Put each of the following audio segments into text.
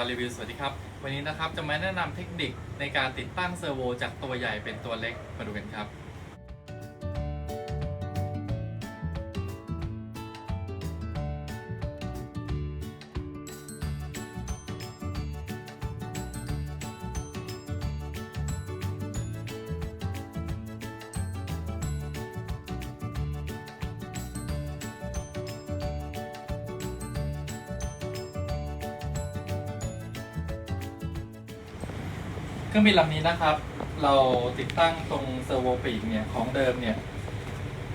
วันรีวิวสวัสดีครับ วันนี้นะครับจะมาแนะนำเทคนิคในการติดตั้งเซอร์โวจากตัวใหญ่เป็นตัวเล็กมาดูกันครับ เครื่องบินลำนี้นะครับ เราติดตั้งตรงเซอร์โวปีกเนี่ยของเดิมเนี่ย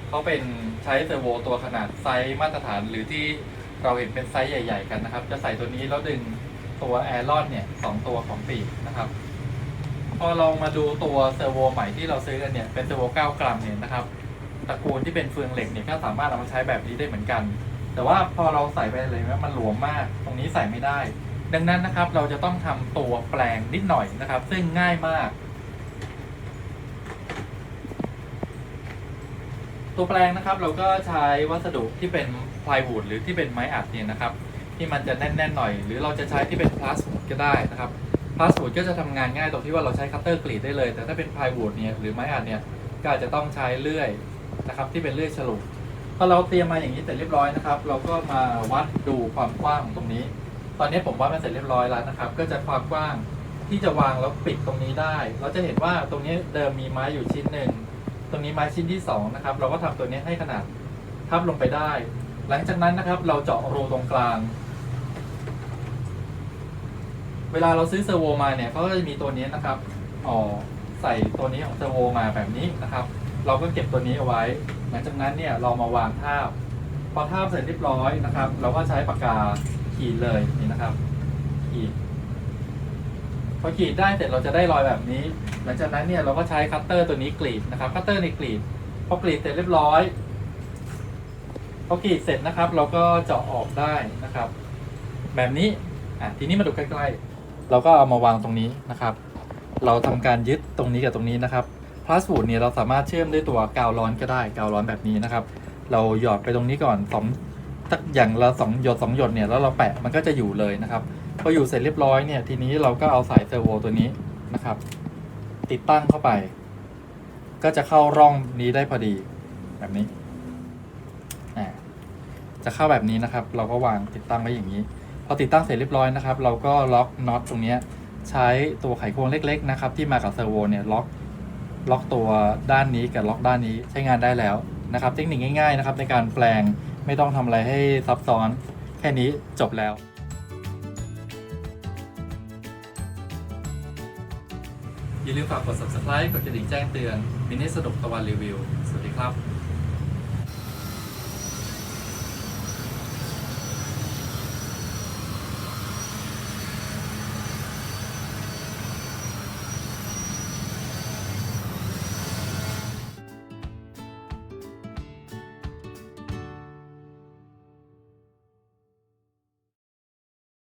เขาเป็นใช้เซอร์โวตัวขนาดไซส์มาตรฐานหรือที่เราเห็นเป็นไซส์ใหญ่ ๆ กันนะครับ จะใส่ตัวนี้แล้วดึงตัวแอร์รอดเนี่ยสองตัวของปีกนะครับ พอเรามาดูตัวเซอร์โวใหม่ที่เราซื้อกันเนี่ยเป็นเซอร์โว9กรัมเนี่ยนะครับตระกูลที่เป็นเฟืองเหล็กเนี่ยก็สามารถเอามาใช้แบบนี้ได้เหมือนกัน แต่ว่าพอเราใส่ไปเลยนะมันหลวมมาก ตรงนี้ใส่ไม่ได้ ดังนั้นนะครับเราจะต้องทำตัวแปลงนิดหน่อยนะครับ ซึ่งง่ายมาก ตัวแปลงนะครับเราก็ใช้วัสดุที่เป็นพลายวูดหรือที่เป็นไม้อัดเนี่ยนะครับ ที่มันจะแน่นๆหน่อย หรือเราจะใช้ที่เป็นพลาสติกก็ได้นะครับพลาสติกก็จะทำงานง่ายตรงที่ว่าเราใช้คัตเตอร์กรีดได้เลย แต่ถ้าเป็นพลายวูดเนี่ยหรือไม้อัดเนี่ยก็อาจจะต้องใช้เลื่อยนะครับ ที่เป็นเลื่อยฉลุพอเราเตรียมมาอย่างนี้เสร็จเรียบร้อยนะครับ เราก็มาวัดดูความกว้างของตรงนี้ ตอนนี้ผมวัดมาเสร็จเรียบร้อยแล้วนะครับ ก็จะความกว้างที่จะวางแล้วปิดตรงนี้ได้ เราจะเห็นว่าตรงนี้เดิมมีไม้อยู่ชิ้นหนึ่ง ตรงนี้ไม้ชิ้นที่สองนะครับ เราก็ทำตัวนี้ให้ขนาดทับลงไปได้ หลังจากนั้นนะครับ เราเจาะรูตรงกลาง เวลาเราซื้อเซอร์โวมาเนี่ยเขาก็จะมีตัวนี้นะครับอ๋อใส่ตัวนี้ของเซอร์โวมาแบบนี้นะครับ เราก็เก็บตัวนี้เอาไว้ หลังจากนั้นเนี่ยเรามาวางทาบ พอทาบเสร็จเรียบร้อยนะครับ เราก็ใช้ปากกา ขีดเลยนี่นะครับ ขีดพอขีดได้เสร็จเราจะได้รอยแบบนี้ หลังจากนั้นเนี่ยเราก็ใช้คัตเตอร์ตัวนี้กรีดนะครับ คัตเตอร์ในกรีดพอกรีดเสร็จเรียบร้อยพอกรีดเสร็จนะครับ เราก็เจาะออกได้นะครับ แบบนี้อะทีนี้มาดูใกล้ๆ เราก็เอามาวางตรงนี้นะครับ เราทำการยึดตรงนี้กับตรงนี้นะครับพลาสติกเนี่ยเราสามารถเชื่อมด้วยตัวกาวร้อนก็ได้กาวร้อนแบบนี้นะครับ เราหยอดไปตรงนี้ก่อนสอง สักอย่างละสองหยดสองหยดเนี่ยแล้วเราแปะมันก็จะอยู่เลยนะครับพออยู่เสร็จเรียบร้อยเนี่ยทีนี้เราก็เอาสายเซอร์โวตัวนี้นะครับ ติดตั้งเข้าไป ก็จะเข้าร่องนี้ได้พอดีแบบนี้อ่าจะเข้าแบบนี้นะครับ เราก็วางติดตั้งไว้อย่างนี้ พอติดตั้งเสร็จเรียบร้อยนะครับ เราก็ล็อกน็อตตรงนี้ใช้ตัวไขควงเล็ก ๆ นะครับ ที่มากับเซอร์โวเนี่ยล็อกล็อกตัวด้านนี้กับล็อกด้านนี้ใช้งานได้แล้วนะครับ เทคนิคง่ายๆนะครับในการแปลง ไม่ต้องทำอะไรให้ซับซ้อนแค่นี้จบแล้ว อย่าลืมฝากกด subscribe กดกระดิ่งแจ้งเตือนมินิสนุกตะวันรีวิว สวัสดีครับ